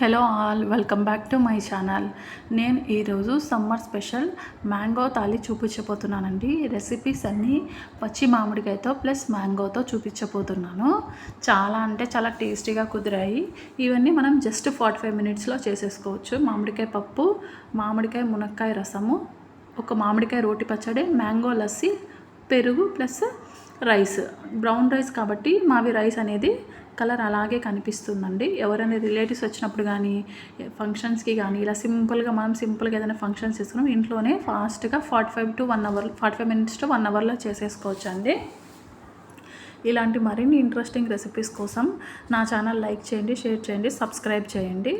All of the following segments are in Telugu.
Hello all welcome back to my channel. నేను ఈరోజు సమ్మర్ స్పెషల్ మ్యాంగో తాలి చూపించబోతున్నానండి. రెసిపీస్ అన్నీ పచ్చి మామిడికాయతో ప్లస్ మ్యాంగోతో చూపించబోతున్నాను. చాలా అంటే చాలా టేస్టీగా కుదిరాయి. ఇవన్నీ మనం జస్ట్ ఫార్టీ ఫైవ్ మినిట్స్లో చేసేసుకోవచ్చు. మామిడికాయ పప్పు మామిడికాయ మునక్కాయ రసము ఒక మామిడికాయ రోటి పచ్చడి మ్యాంగో లస్సీ పెరుగు ప్లస్ రైస్. బ్రౌన్ రైస్ కాబట్టి మావి రైస్ అనేది కలర్ అలాగే కనిపిస్తుందండి. ఎవరైనా రిలేటివ్స్ వచ్చినప్పుడు కానీ ఫంక్షన్స్కి కానీ ఇలా సింపుల్గా మనం సింపుల్గా ఏదైనా ఫంక్షన్స్ చేసుకున్నాం ఇంట్లోనే ఫాస్ట్గా forty five to one hour forty five minutes to one అవర్లో చేసేసుకోవచ్చు అండి ఇలాంటి మరిన్ని ఇంట్రెస్టింగ్ రెసిపీస్ కోసం నా ఛానల్ లైక్ చేయండి షేర్ చేయండి సబ్స్క్రైబ్ చేయండి.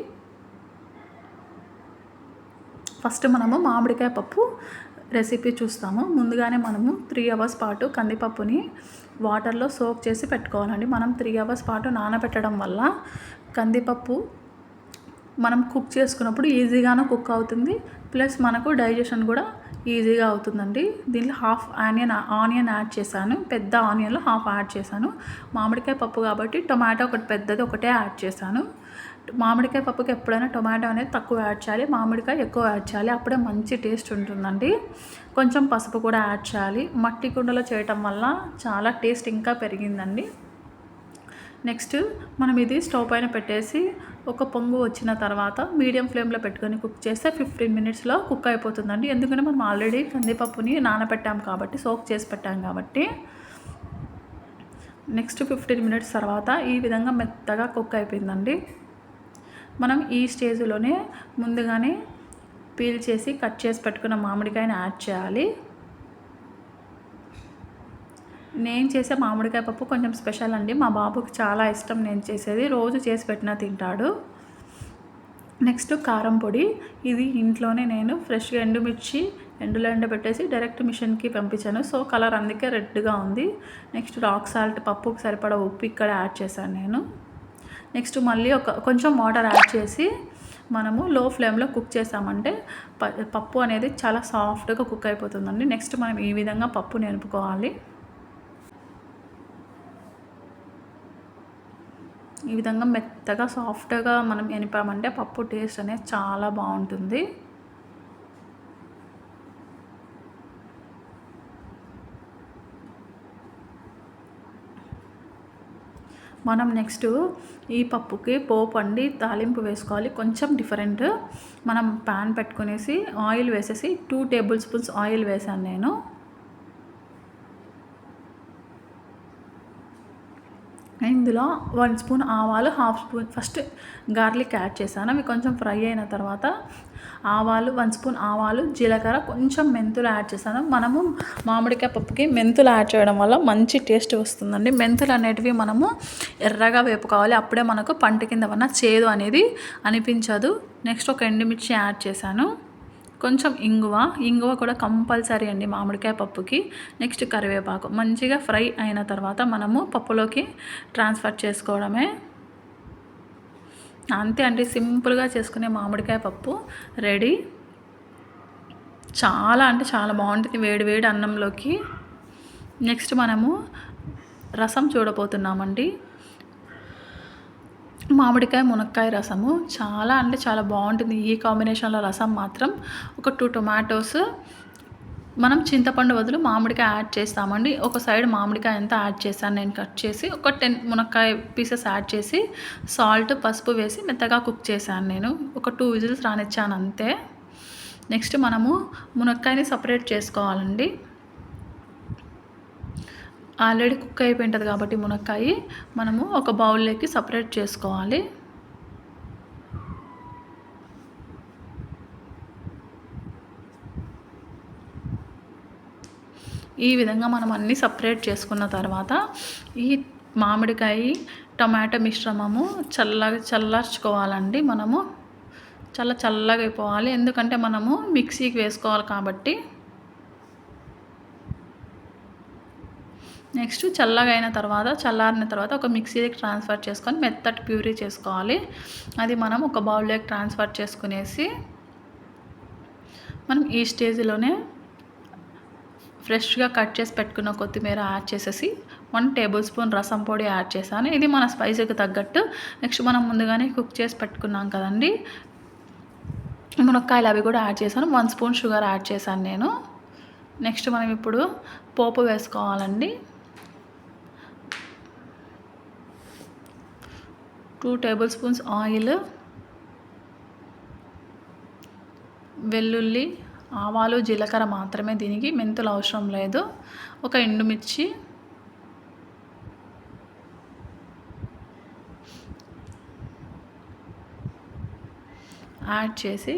ఫస్ట్ మనము మామిడికాయ పప్పు రెసిపీ చూస్తాము. ముందుగానే మనము త్రీ అవర్స్ పాటు కందిపప్పుని వాటర్లో సోక్ చేసి పెట్టుకోవాలండి. మనం త్రీ అవర్స్ పాటు నానబెట్టడం వల్ల కందిపప్పు మనం కుక్ చేసుకున్నప్పుడు ఈజీగానే కుక్ అవుతుంది. ప్లస్ మనకు డైజెషన్ కూడా ఈజీగా అవుతుందండి. దీనిలో హాఫ్ ఆనియన్ ఆనియన్ యాడ్ చేశాను. పెద్ద ఆనియన్లో హాఫ్ యాడ్ చేశాను. మామిడికాయ పప్పు కాబట్టి టొమాటో ఒకటి పెద్దది ఒకటే యాడ్ చేశాను. మామిడికాయ పప్పుకి ఎప్పుడైనా టొమాటో అనేది తక్కువ యాడ్ చేయాలి. మామిడికాయ ఎక్కువ యాడ్ చేయాలి. అప్పుడే మంచి టేస్ట్ ఉంటుందండి. కొంచెం పసుపు కూడా యాడ్ చేయాలి. మట్టి కుండలో చేయటం వల్ల చాలా టేస్ట్ ఇంకా పెరిగిందండి. నెక్స్ట్ మనం ఇది స్టవ్ పైన పెట్టేసి ఒక పొంగు వచ్చిన తర్వాత మీడియం ఫ్లేమ్లో పెట్టుకొని కుక్ చేస్తే ఫిఫ్టీన్ మినిట్స్లో కుక్ అయిపోతుందండి. ఎందుకంటే మనం ఆల్రెడీ కందిపప్పుని నానబెట్టాం కాబట్టి సోక్ చేసి పెట్టాం కాబట్టి. నెక్స్ట్ ఫిఫ్టీన్ మినిట్స్ తర్వాత ఈ విధంగా మెత్తగా కుక్ అయిపోయిందండి. మనం ఈ స్టేజ్లోనే ముందుగానే పీల్ చేసి కట్ చేసి పెట్టుకున్న మామిడికాయని యాడ్ చేయాలి. నేను చేసే మామిడికాయ పప్పు కొంచెం స్పెషల్ అండి. మా బాబుకి చాలా ఇష్టం నేను చేసేది. రోజు చేసి పెట్టినా తింటాడు. నెక్స్ట్ కారం పొడి. ఇది ఇంట్లోనే నేను ఫ్రెష్గా ఎండుమిర్చి ఎండులో ఎండబెట్టేసి డైరెక్ట్ మిషన్కి పంపించాను. సో కలర్ అందుకే రెడ్గా ఉంది. నెక్స్ట్ రాక్ సాల్ట్ పప్పుకి సరిపడా ఉప్పు ఇక్కడ యాడ్ చేశాను నేను. నెక్స్ట్ మళ్ళీ ఒక కొంచెం వాటర్ యాడ్ చేసి మనము లో ఫ్లేమ్లో కుక్ చేసామంటే ప పప్పు అనేది చాలా సాఫ్ట్గా కుక్ అయిపోతుందండి. నెక్స్ట్ మనం ఈ విధంగా పప్పు నేర్పుకోవాలి. ఈ విధంగా మెత్తగా సాఫ్ట్గా మనం ఎనిపామంటే పప్పు టేస్ట్ అనేది చాలా బాగుంటుంది. మనం నెక్స్ట్ ఈ పప్పుకి పోపు అండి తాలింపు వేసుకోవాలి. కొంచెం డిఫరెంట్. మనం ప్యాన్ పెట్టుకునేసి ఆయిల్ వేసేసి టూ టేబుల్ స్పూన్స్ ఆయిల్ వేసాను నేను. ఇందులో వన్ స్పూన్ ఆవాలు half spoon first garlic add చేశాను. అవి కొంచెం ఫ్రై అయిన తర్వాత ఆవాలు వన్ స్పూన్ ఆవాలు జీలకర్ర కొంచెం మెంతులు యాడ్ చేశాను. మనము మామిడికాయ పప్పుకి మెంతులు యాడ్ చేయడం వల్ల మంచి టేస్ట్ వస్తుందండి. మెంతులు అనేటివి మనము ఎర్రగా వేపుకోవాలి. అప్పుడే మనకు పంట కింద ఉన్న చేదు అనేది అనిపించదు. నెక్స్ట్ ఒక ఎండుమిర్చి యాడ్ చేశాను. కొంచెం ఇంగువ. ఇంగువ కూడా కంపల్సరీ అండి మామిడికాయ పప్పుకి. నెక్స్ట్ కరివేపాకు. మంచిగా ఫ్రై అయిన తర్వాత మనము పప్పులోకి ట్రాన్స్ఫర్ చేసుకోవడమే. అంతే అండి సింపుల్గా చేసుకునే మామిడికాయ పప్పు రెడీ. చాలా అంటే చాలా బాగుంటుంది వేడి వేడి అన్నంలోకి. నెక్స్ట్ మనము రసం చూడబోతున్నామండి. మామిడికాయ మునక్కాయ రసము చాలా అంటే చాలా బాగుంటుంది. ఈ కాంబినేషన్లో రసం మాత్రం ఒక టూ టొమాటోస్. మనం చింతపండు బదులు మామిడికాయ యాడ్ చేస్తామండి. ఒక సైడ్ మామిడికాయ ఎంత యాడ్ చేశాను నేను కట్ చేసి ఒక టెన్ మునక్కాయ పీసెస్ యాడ్ చేసి సాల్ట్ పసుపు వేసి మెత్తగా కుక్ చేశాను నేను. ఒక టూ విజిల్స్ రానిచ్చాను అంతే. నెక్స్ట్ మనము మునక్కాయని సపరేట్ చేసుకోవాలండి. ఆల్రెడీ కుక్ అయిపోయి ఉంటుంది కాబట్టి మునక్కాయ మనము ఒక బౌల్లోకి సపరేట్ చేసుకోవాలి. ఈ విధంగా మనం అన్నీ సపరేట్ చేసుకున్న తర్వాత ఈ మామిడికాయ టమాటో మిశ్రమము చల్లగా చల్లార్చుకోవాలండి మనము. చాలా చల్లగా అయిపోవాలి. ఎందుకంటే మనము మిక్సీకి వేసుకోవాలి కాబట్టి నెక్స్ట్ చల్లగా అయిన తర్వాత చల్లారిన తర్వాత ఒక మిక్సీకి ట్రాన్స్ఫర్ చేసుకొని మెత్తటి ప్యూరీ చేసుకోవాలి. అది మనం ఒక బౌల్లోకి ట్రాన్స్ఫర్ చేసుకునేసి మనం ఈ స్టేజ్లోనే ఫ్రెష్గా కట్ చేసి పెట్టుకున్న కొత్తిమీర యాడ్ చేసేసి వన్ టేబుల్ స్పూన్ రసం పొడి యాడ్ చేశాను. ఇది మన స్పైసీకి తగ్గట్టు. నెక్స్ట్ మనం ముందుగానే కుక్ చేసి పెట్టుకున్నాం కదండి. మునక్కాయలు అవి కూడా యాడ్ చేశాను. వన్ స్పూన్ షుగర్ యాడ్ చేశాను నేను. నెక్స్ట్ మనం ఇప్పుడు పోపు వేసుకోవాలండి. టూ టేబుల్ స్పూన్స్ ఆయిల్ వెల్లుల్లి ఆవాలు జీలకర్ర మాత్రమే దీనికి మెంతులు అవసరం లేదు. ఒక ఎండుమిర్చి యాడ్ చేసి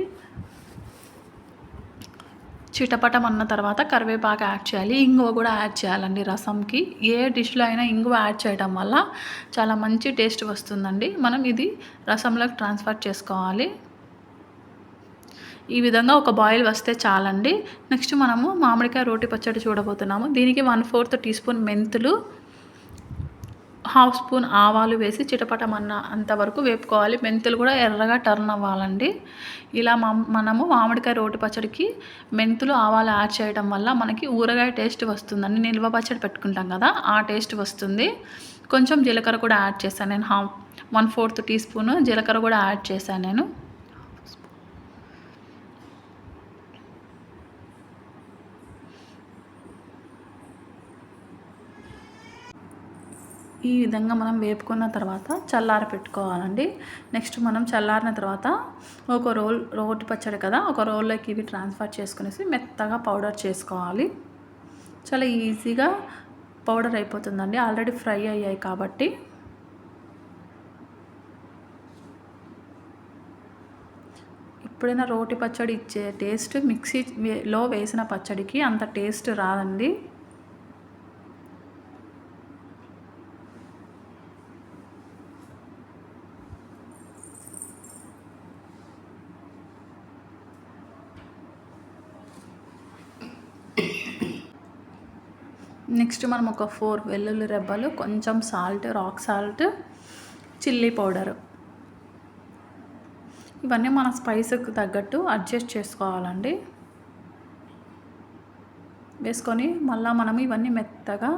చిటపటం అన్న తర్వాత కరివేపాకు యాడ్ చేయాలి. ఇంగువ కూడా యాడ్ చేయాలండి రసంకి. ఏ డిష్లో అయినా ఇంగువ యాడ్ చేయడం వల్ల చాలా మంచి టేస్ట్ వస్తుందండి. మనం ఇది రసంలోకి ట్రాన్స్ఫర్ చేసుకోవాలి. ఈ విధంగా ఒక బాయిల్ వస్తే చాలండి. నెక్స్ట్ మనము మామిడికాయ రోటి పచ్చడి చూడబోతున్నాము. దీనికి వన్ ఫోర్త్ టీ స్పూన్ మెంతులు హాఫ్ స్పూన్ ఆవాలు వేసి చిటపటమన్న అంతవరకు వేపుకోవాలి. మెంతులు కూడా ఎర్రగా టర్న్ అవ్వాలండి. ఇలా మనము మామిడికాయ రోటి పచ్చడికి మెంతులు ఆవాలు యాడ్ చేయడం వల్ల మనకి ఊరగాయ టేస్ట్ వస్తుందండి. నిల్వ పచ్చడి పెట్టుకుంటాం కదా ఆ టేస్ట్ వస్తుంది. కొంచెం జీలకర్ర కూడా యాడ్ చేశాను నేను. Half one fourth teaspoon జీలకర్ర కూడా యాడ్ చేశాను నేను. ఈ విధంగా మనం వేపుకున్న తర్వాత చల్లార పెట్టుకోవాలండి. నెక్స్ట్ మనం చల్లారిన తర్వాత ఒక రోల్ రోటి పచ్చడి కదా ఒక రోల్లోకి ఇవి ట్రాన్స్ఫర్ చేసుకునేసి మెత్తగా పౌడర్ చేసుకోవాలి. చాలా ఈజీగా పౌడర్ అయిపోతుందండి. ఆల్రెడీ ఫ్రై అయ్యాయి కాబట్టి. ఎప్పుడైనా రోటి పచ్చడి ఇచ్చే టేస్ట్ మిక్సీలో వేసిన పచ్చడికి అంత టేస్ట్ రాదండి. నెక్స్ట్ మనం ఒక ఫోర్ వెల్లుల్లి రెబ్బలు కొంచెం salt rock salt chilli powder. ఇవన్నీ మన స్పైస్కి తగ్గట్టు అడ్జస్ట్ చేసుకోవాలండి. వేసుకొని మళ్ళీ మనం ఇవన్నీ మెత్తగా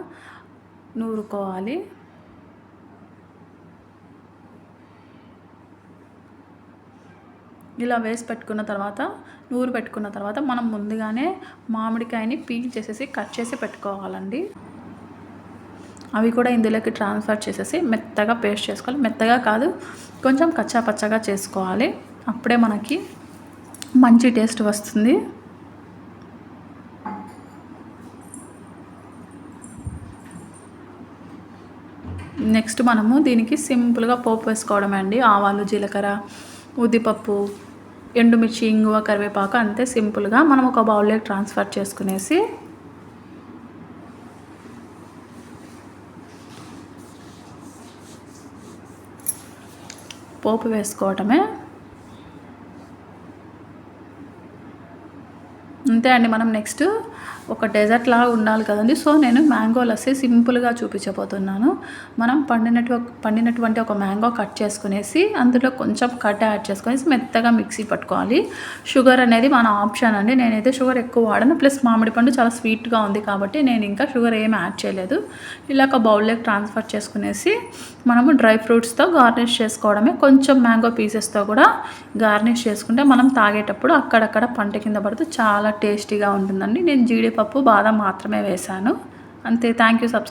నూరుకోవాలి. ఇలా వేసి పెట్టుకున్న తర్వాత నూరు పెట్టుకున్న తర్వాత మనం ముందుగానే మామిడికాయని పీల్ చేసేసి కట్ చేసి పెట్టుకోవాలండి. అవి కూడా ఇందులోకి ట్రాన్స్ఫర్ చేసేసి మెత్తగా పేస్ట్ చేసుకోవాలి. మెత్తగా కాదు కొంచెం కచ్చా పచ్చగా చేసుకోవాలి. అప్పుడే మనకి మంచి టేస్ట్ వస్తుంది. నెక్స్ట్ మనము దీనికి సింపుల్గా పోపు వేసుకోవడమే అండి. ఆవాలు జీలకర్ర ఉద్దిపప్పు ఎండుమిర్చి ఇంగువ కరివేపాకు అంతే సింపుల్గా మనం ఒక బౌల్లోకి ట్రాన్స్ఫర్ చేసుకునేసి పోపు వేసుకోవటమే అంతే అండి మనం నెక్స్ట్ ఒక డెజర్ట్ లాగా ఉండాలి కదండి. సో నేను మ్యాంగో లస్సీ సింపుల్గా చూపించబోతున్నాను. మనం పండినటు పండినటువంటి ఒక మ్యాంగో కట్ చేసుకునేసి అందులో కొంచెం కట్ యాడ్ చేసుకునేసి మెత్తగా మిక్సీ పట్టుకోవాలి. షుగర్ అనేది మన ఆప్షన్ అండి. నేనైతే షుగర్ ఎక్కువ వాడను. ప్లస్ మామిడి పండు చాలా స్వీట్గా ఉంది కాబట్టి నేను ఇంకా షుగర్ ఏం యాడ్ చేయలేదు. ఇలా ఒక బౌల్లోకి ట్రాన్స్ఫర్ చేసుకునేసి మనము డ్రై ఫ్రూట్స్తో గార్నిష్ చేసుకోవడమే. కొంచెం మ్యాంగో పీసెస్తో కూడా గార్నిష్ చేసుకుంటే మనం తాగేటప్పుడు అక్కడక్కడ పంట కింద పడుతూ చాలా టేస్టీగా ఉంటుందండి. నేను జీడిపప్పు బాదం మాత్రమే వేశాను. అంతే. Thank you subscribe